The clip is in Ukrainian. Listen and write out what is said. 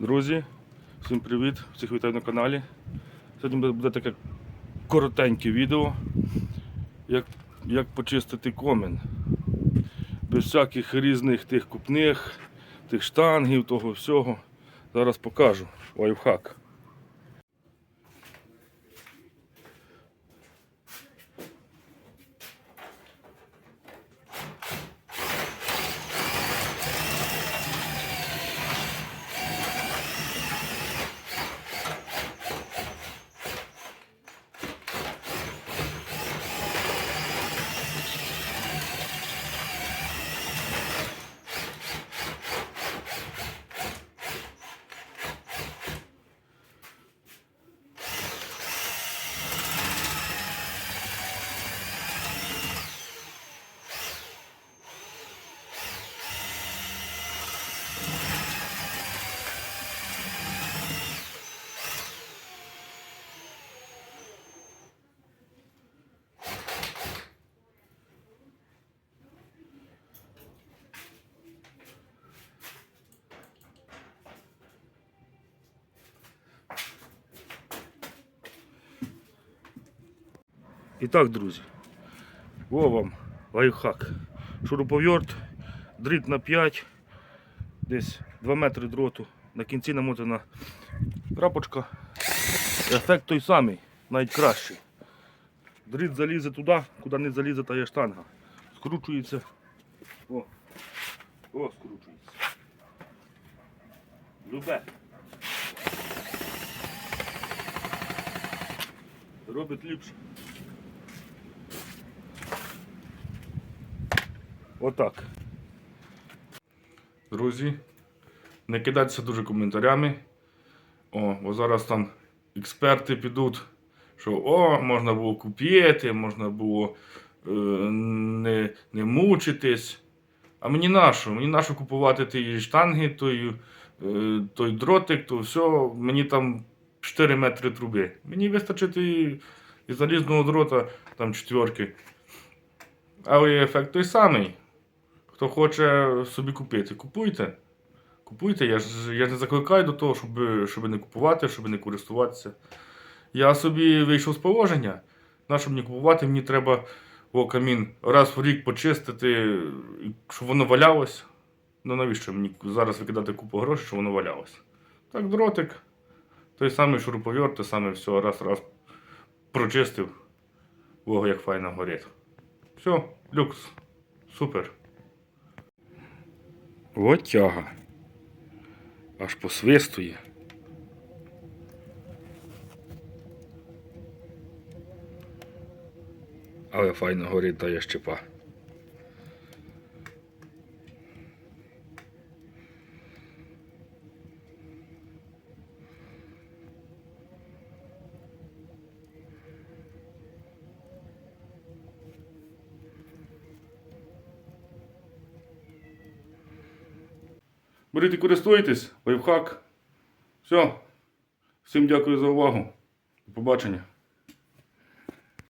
Друзі, всім привіт! Всіх вітаю на каналі. Сьогодні буде- таке коротеньке відео, як, як почистити комін Без всяких різних тих купних, тих штангів, того всього. Зараз покажу лайфхак. І так, друзі, о вам лайфхак. Шуруповерт, дріт на 5, десь 2 метри дроту. На кінці намотана крапочка. Ефект той самий, навіть кращий. Дріт залізе туди, куди не залізе та є штанга. Скручується. О, о, скручується. Любе. Робить ліпше. Отак. Друзі, не кидайтеся дуже коментарями. О, бо зараз там експерти підуть, що о, можна було купити, можна було е, не, не мучитись. А мені нащо? Мені нащо купувати ті штанги, той, е, той дротик, то все, мені там 4 метри труби. Мені вистачить і, і залізного дрота там четверки. Але ефект той самий. Хто хоче собі купити, купуйте. Купуйте, я ж, я не закликаю до того, щоб, щоб не купувати, щоб не користуватися. Я собі вийшов з положення. На щоб не купувати, мені треба о, камін раз в рік почистити, щоб воно валялось. Ну навіщо мені зараз викидати купу грошей, щоб воно валялось? Так, дротик, той самий шуруповерт, те саме все, раз-раз прочистив. Ого, як файно горить. Все, люкс. Супер. От тяга. Аж посвистує. Але файно горить та є щепа. Беріть і користуйтесь, лайфхак. Все. Всім дякую за увагу. До побачення.